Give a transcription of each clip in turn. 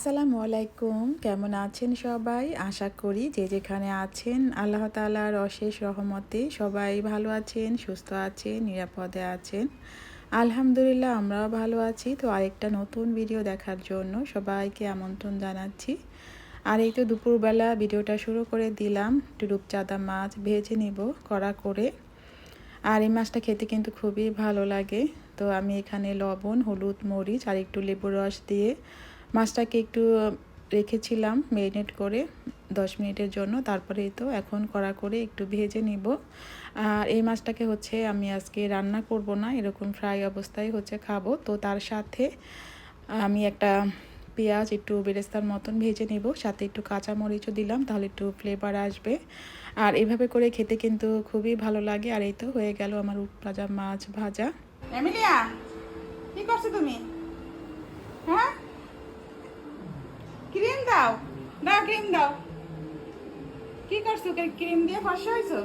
আসসালামু আলাইকুম। কেমন আছেন সবাই? আশা করি যে যেখানে আছেন, আল্লাহ তালার অশেষ রহমতে সবাই ভালো আছেন, সুস্থ আছেন, নিরাপদে আছেন। আলহামদুলিল্লাহ, আমরাও ভালো আছি। তো আরেকটা নতুন ভিডিও দেখার জন্য সবাইকে আমন্ত্রণ জানাচ্ছি। আর এই তো দুপুরবেলা ভিডিওটা শুরু করে দিলাম। একটু রূপচাঁদা মাছ ভেজে নিব, কড়া করে। আর এই মাছটা খেতে কিন্তু খুবই ভালো লাগে। তো আমি এখানে লবণ, হলুদ, মরিচ আর একটু লেবুর রস দিয়ে মাছটাকে একটু রেখেছিলাম ম্যারিনেট করে দশ মিনিটের জন্য। তারপরে তো এখন কড়া করে একটু ভেজে নিব। আর এই মাছটাকে হচ্ছে আমি আজকে রান্না করব না, এরকম ফ্রাই অবস্থায় হচ্ছে খাব। তো তার সাথে আমি একটা পেঁয়াজ একটু বেরেস্তার মতন ভেজে নিব, সাথে একটু কাঁচা মরিচও দিলাম, তাহলে একটু ফ্লেভার আসবে। আর এভাবে করে খেতে কিন্তু খুবই ভালো লাগে। আর এই তো হয়ে গেল আমার উট ভাজা, মাছ ভাজা। কি করছ তুমি? হ্যাঁ? ক্রিম দাও। দাও, ক্রিম দাও। কি করছ? ক্রিম দিয়ে ফর্সা হয়েছো?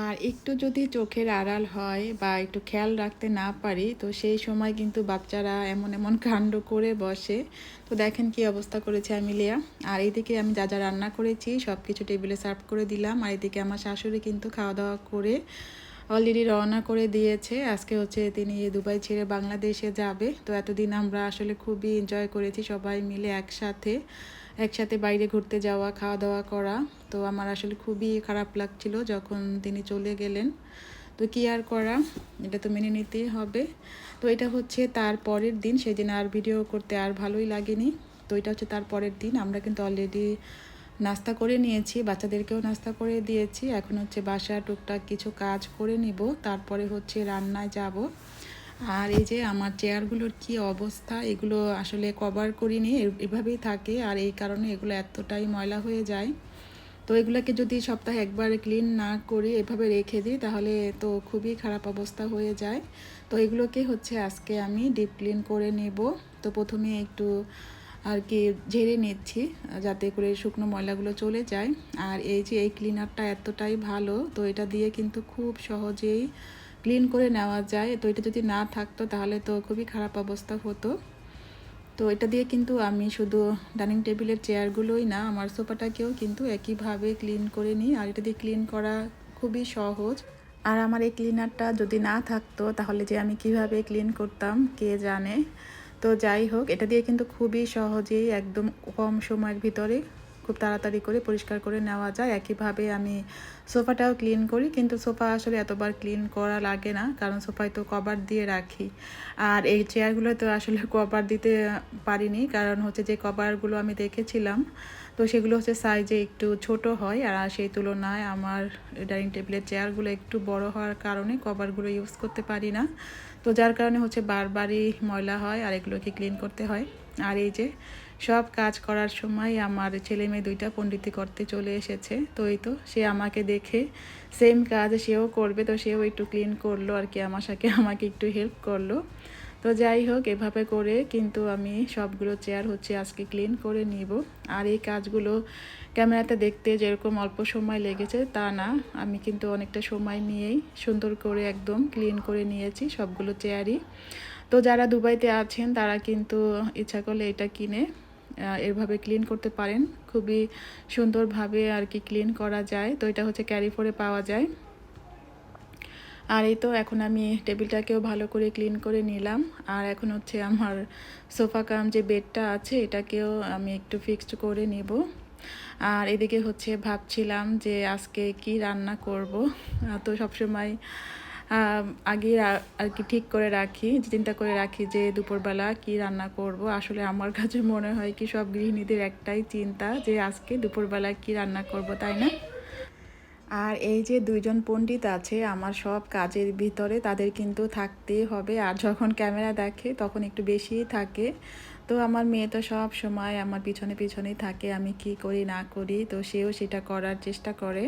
আর একটু যদি চোখের আড়াল হয় বা একটু খেয়াল রাখতে না পারি, তো সেই সময় কিন্তু বাচ্চারা এমন এমন কাণ্ড করে বসে। তো দেখেন কি অবস্থা করেছে আমিলিয়া আর এইদিকে আমি যা যা রান্না করেছি সব কিছু টেবিলে সার্ভ করে দিলাম। আর এদিকে আমার শাশুড়ি কিন্তু খাওয়া দাওয়া করে অলরেডি রওনা করে দিয়েছে। আজকে হচ্ছে তিনি দুবাই ছেড়ে বাংলাদেশে যাবে। তো এতদিন আমরা আসলে খুবই এনজয় করেছি সবাই মিলে একসাথে একসাথে বাইরে ঘুরতে যাওয়া খাওয়া দাওয়া করা। তো আমার আসলে খুবই খারাপ লাগছিল যখন তিনি চলে গেলেন। তো কি আর করা? এটা তো মেনে নিতেই হবে। তো এটা হচ্ছে তার পরের দিন। সেদিন আর ভিডিও করতে আর ভালোই লাগেনি। তো এটা হচ্ছে তার পরের দিন। আমরা কিন্তু অলরেডি নাস্তা করে নিয়েছি, বাচ্চাদেরকেও নাস্তা করে দিয়েছি। এখন হচ্ছে বাসা টুকটাক কিছু কাজ করে নিব, তারপরে হচ্ছে রান্নায় যাব। আর এই যে আমার চেয়ারগুলোর কি অবস্থা, এগুলো আসলে কভার করিনি এভাবেই থাকে। আর এই কারণে এগুলো এতটাই ময়লা হয়ে যায়। তো এগুলোকে যদি সপ্তাহে একবার ক্লিন না করে, এভাবে রেখে দিই, তাহলে তো খুবই খারাপ অবস্থা হয়ে যায়। তো এগুলোকে হচ্ছে আজকে আমি ডিপ ক্লিন করে নেব। তো প্রথমে একটু আর কি ঝেড়ে নিচ্ছি, যাতে করে শুকনো ময়লাগুলো চলে যায়। আর এই যে এই ক্লিনারটা এতটাই ভালো, তো এটা দিয়ে কিন্তু খুব সহজেই ক্লিন করে নেওয়া যায়। তো এটা যদি না থাকতো তাহলে তো খুবই খারাপ অবস্থা হতো। তো এটা দিয়ে কিন্তু আমি শুধু ডাইনিং টেবিলের চেয়ারগুলোই না, আমার সোফাটাকেও কিন্তু একইভাবে ক্লিন করে নিই। আর এটা দিয়ে ক্লিন করা খুবই সহজ। আর আমার এই ক্লিনারটা যদি না থাকতো তাহলে যে আমি কীভাবে ক্লিন করতাম, কে জানে? তো যাই হোক এটা দিয়ে কিন্তু খুবই সহজেই একদম কম সময়ের ভিতরে খুব তাড়াতাড়ি করে পরিষ্কার করে নেওয়া যায়। একইভাবে আমি সোফাটাও ক্লিন করি, কিন্তু সোফা আসলে এতবার ক্লিন করা লাগে না, কারণ সোফায় তো কভার দিয়ে রাখি। আর এই চেয়ারগুলো তো আসলে কভার দিতে পারিনি, কারণ হচ্ছে যে কভারগুলো আমি দেখেছিলাম, তো সেগুলো হচ্ছে সাইজে একটু ছোট হয়। আর সেই তুলনায় আমার ডাইনিং টেবিলের চেয়ারগুলো একটু বড় হওয়ার কারণে কভারগুলো ইউজ করতে পারি না। তো যার কারণে হচ্ছে বারবারই ময়লা হয়, আর এগুলোকে ক্লিন করতে হয়। আর এই যে সব কাজ করার সময় আমার ছেলে মেয়ে দুইটা পণ্ডিতি করতে চলে এসেছে। তো এই তো, সে আমাকে দেখে সেম কাজ সেও করবে, তো সেও একটু ক্লিন করল আর কি, আমার সাথে আমাকে একটু হেল্প করল। তো যাই হোক, এভাবে করে কিন্তু আমি সবগুলো চেয়ার হচ্ছে আজকে ক্লিন করে নিব। আর এই কাজগুলো ক্যামেরাতে দেখতে যেরকম অল্প সময় লেগেছে, তা না। আমি কিন্তু অনেকটা সময় নিয়েই সুন্দর করে একদম ক্লিন করে নিয়েছি সবগুলো চেয়ারই তো যারা দুবাইতে আছেন, তারা কিন্তু ইচ্ছা করলে এটা কিনে এভাবে ক্লিন করতে পারেন। খুবই সুন্দরভাবে আর কি ক্লিন করা যায়। তো এটা হচ্ছে ক্যারি ফোরে পাওয়া যায়। আর এই তো এখন আমি টেবিলটাকেও ভালো করে ক্লিন করে নিলাম। আর এখন হচ্ছে আমার সোফা কাম যে বেডটা আছে, এটাকেও আমি একটু ফিক্সড করে নিব। আর এদিকে হচ্ছে ভাবছিলাম যে আজকে কি রান্না করব। তো সবসময় আগে আর কি ঠিক করে রাখি চিন্তা করে রাখি যে দুপুরবেলা কি রান্না করব। আসলে আমার কাছে মনে হয় কি সব গৃহিণীদের একটাই চিন্তা যে আজকে দুপুরবেলা কি রান্না করব, তাই না? আর এই যে দুইজন পণ্ডিত আছে, আমার সব কাজের ভিতরে তাদের কিন্তু থাকতেই হবে। আর যখন ক্যামেরা দেখে তখন একটু বেশিই থাকে। তো আমার মেয়ে তো সব সময় আমার পিছনে পিছনেই থাকে, আমি কি করি না করি, তো সেও সেটা করার চেষ্টা করে।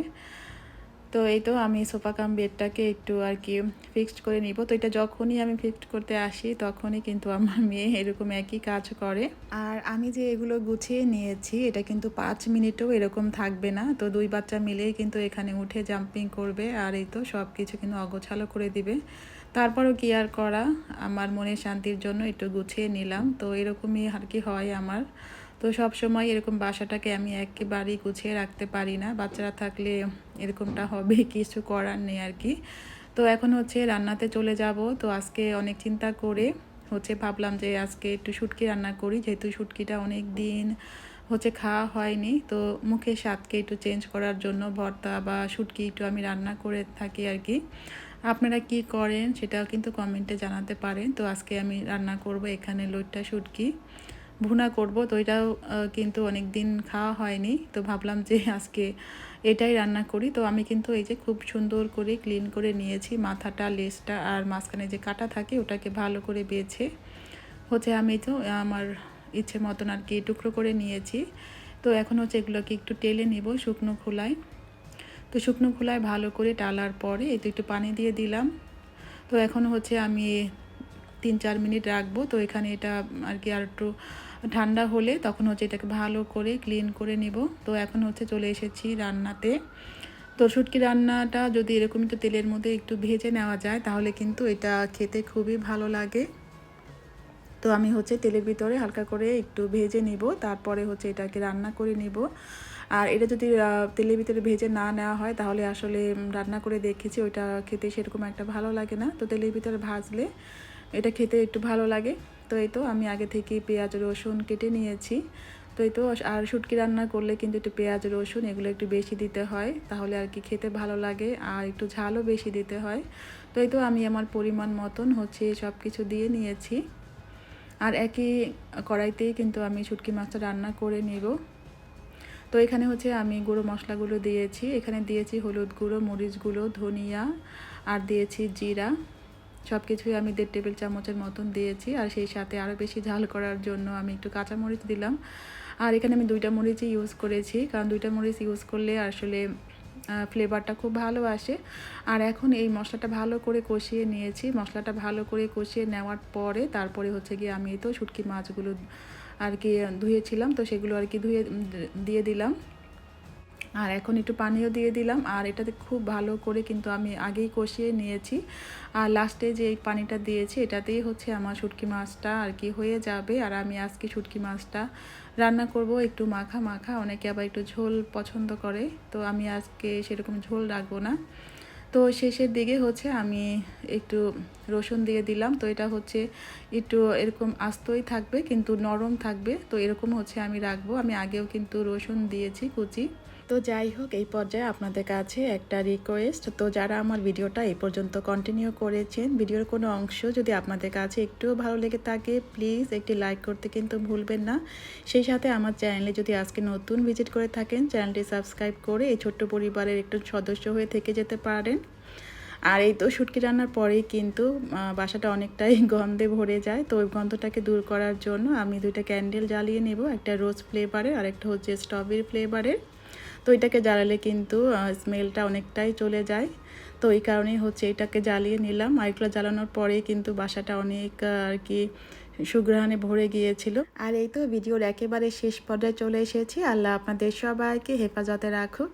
তো এই তো আমি সোফা কাম বেডটাকে একটু আর কি ফিক্সড করে নিব। তো এটা যখনই আমি ফিক্সড করতে আসি, তখনই কিন্তু আমার মেয়ে এরকম একই কাজ করে। আর আমি যে এগুলো গুছিয়ে নিয়েছি, এটা কিন্তু পাঁচ মিনিটও এরকম থাকবে না। তো দুই বাচ্চা মিলেই কিন্তু এখানে উঠে জাম্পিং করবে আর এই তো সব কিছু কিন্তু অগোছালো করে দিবে। তারপরও কি আর করা? আমার মনের শান্তির জন্য একটু গুছিয়ে নিলাম। তো এরকমই আর কি হয় আমার। তো সব সময় এরকম বাসাটাকে আমি একেবারেই গুছিয়ে রাখতে পারি না। বাচ্চারা থাকলে এরকমটা হবে, কিছু করার নেই আর কি তো এখন হচ্ছে রান্নাতে চলে যাব। তো আজকে অনেক চিন্তা করে হচ্ছে ভাবলাম যে আজকে একটু শুটকি রান্না করি, যেহেতু শুটকিটা অনেক দিন হচ্ছে খাওয়া হয়নি। তো মুখে স্বাদকে একটু চেঞ্জ করার জন্য ভর্তা বা শুটকি একটু আমি রান্না করে থাকি আর কি আপনারা কি করেন সেটাও কিন্তু কমেন্টে জানাতে পারেন। তো আজকে আমি রান্না করব এখানে লোটটা শুটকি। ভুনা করব, তো এটাও কিন্তু অনেক দিন খাওয়া হয়নি। তো ভাবলাম যে আজকে এটাই রান্না করি। তো আমি কিন্তু এই যে খুব সুন্দর করে ক্লিন করে নিয়েছি মাথাটা লেজটা আর মাঝখানে যে কাটা থাকে ওটাকে ভালো করে বেছে। হচ্ছে আমি তো, আমার ইচ্ছে মতন আর কি টুকরো করে নিয়েছি। তো এখন হচ্ছে এগুলোকে একটু টেলে নেব শুকনো খোলায়। তো শুকনো খোলায় ভালো করে টালার পরে এই তো একটু পানি দিয়ে দিলাম। তো এখন হচ্ছে আমি তিন চার মিনিট রাখব। তো এখানে এটা আর কি আর একটু ঠান্ডা হলে তখন হচ্ছে এটাকে ভালো করে ক্লিন করে নেব। তো এখন হচ্ছে চলে এসেছি রান্নাতে। তো শুটকি রান্নাটা যদি এরকমই তো তেলের মধ্যে একটু ভেজে নেওয়া যায়, তাহলে কিন্তু এটা খেতে খুবই ভালো লাগে। তো আমি হচ্ছে তেলের ভিতরে হালকা করে একটু ভেজে নিব, তারপরে হচ্ছে এটাকে রান্না করে নিব। আর এটা যদি তেলের ভিতরে ভেজে না নেওয়া হয়, তাহলে আসলে রান্না করে দেখেছি, ওইটা খেতে সেরকম একটা ভালো লাগে না। তো তেলের ভিতরে ভাজলে এটা খেতে একটু ভালো লাগে। তো এই তো আমি আগে থেকে পেঁয়াজ, রসুন কেটে নিয়েছি। তো এই তো আর শুটকি রান্না করলে কিন্তু একটু পেঁয়াজ, রসুন এগুলো একটু বেশি দিতে হয়, তাহলে আর কি খেতে ভালো লাগে আর একটু ঝালও বেশি দিতে হয়। তো এই তো আমি আমার পরিমাণ মতন হচ্ছে সব কিছু দিয়ে নিয়েছি। আর একই কড়াইতেই কিন্তু আমি শুটকি মাছটা রান্না করে নেব। তো এখানে হচ্ছে আমি গুঁড়ো মশলাগুলো দিয়েছি। এখানে দিয়েছি হলুদ গুঁড়ো, মরিচ গুঁড়ো, ধনিয়া, আর দিয়েছি জিরা। সব কিছুই আমি দেড় টেবিল চামচের মতন দিয়েছি আর সেই সাথে আরও বেশি ঝাল করার জন্য আমি একটু কাঁচা মরিচ দিলাম। আর এখানে আমি দুইটা মরিচই ইউজ করেছি, কারণ দুইটা মরিচ ইউজ করলে আসলে ফ্লেভারটা খুব ভালো আসে। আর এখন এই মশলাটা ভালো করে কষিয়ে নিয়েছি। মশলাটা ভালো করে কষিয়ে নেওয়ার পরে তারপরে হচ্ছে গিয়ে আমি তো শুটকি মাছগুলো আর কি ধুয়েছিলাম, তো সেগুলো আর কি ধুয়ে দিয়ে দিলাম। আর এখন একটু পানিও দিয়ে দিলাম আর এটাতে খুব ভালো করে কিন্তু আমি আগেই কষিয়ে নিয়েছি। আর লাস্টে যে এই পানিটা দিয়েছি, এটাতেই হচ্ছে আমার শুটকি মাছটা আর কি হয়ে যাবে। আর আমি আজকে শুটকি মাছটা রান্না করব একটু মাখা মাখা, অনেকে আবার একটু ঝোল পছন্দ করে, তো আমি আজকে সেরকম ঝোল রাখব না। তো শেষের দিকে হচ্ছে আমি একটু রসুন দিয়ে দিলাম, তো এটা হচ্ছে একটু এরকম আস্তই থাকবে কিন্তু নরম থাকবে, তো এরকম হচ্ছে আমি রাখব। আমি আগেও কিন্তু রসুন দিয়েছি কুচি। তো যাই হোক, এই পর্যায়ে আপনাদের কাছে একটা রিকোয়েস্ট তো যারা আমার ভিডিওটা এই পর্যন্ত কন্টিনিউ করেছেন, ভিডিওর কোনো অংশ যদি আপনাদের কাছে একটুও ভালো লেগে থাকে প্লিজ একটি লাইক করতে কিন্তু ভুলবেন না। সেই সাথে আমার চ্যানেলে যদি আজকে নতুন ভিজিট করে থাকেন চ্যানেলটি সাবস্ক্রাইব করে এই ছোট্ট পরিবারের একটু সদস্য হয়ে থেকে যেতে পারেন। আর এই তো শুটকি রান্নার পরেই কিন্তু বাসাটা অনেকটাই গন্ধে ভরে যায়। তো ওই গন্ধটাকে দূর করার জন্য আমি দুইটা ক্যান্ডেল জ্বালিয়ে নেব, একটা রোজ ফ্লেভারের আর একটা হচ্ছে স্ট্রবেরি ফ্লেভারের এটাকে জ্বালালে কিন্তু স্মেলটা অনেকটাই চলে যায়। তো এই কারণেই হচ্ছে এটাকে জ্বালিয়ে নিলাম। আর এগুলো জ্বালানোর পরে কিন্তু বাসাটা অনেক আর কি সুগ্রহণে ভরে গিয়েছিল। আর এই তো ভিডিওর একেবারে শেষ পর্যায়ে চলে এসেছি। আল্লাহ আপনাদের সবাইকে হেফাজতে রাখুক।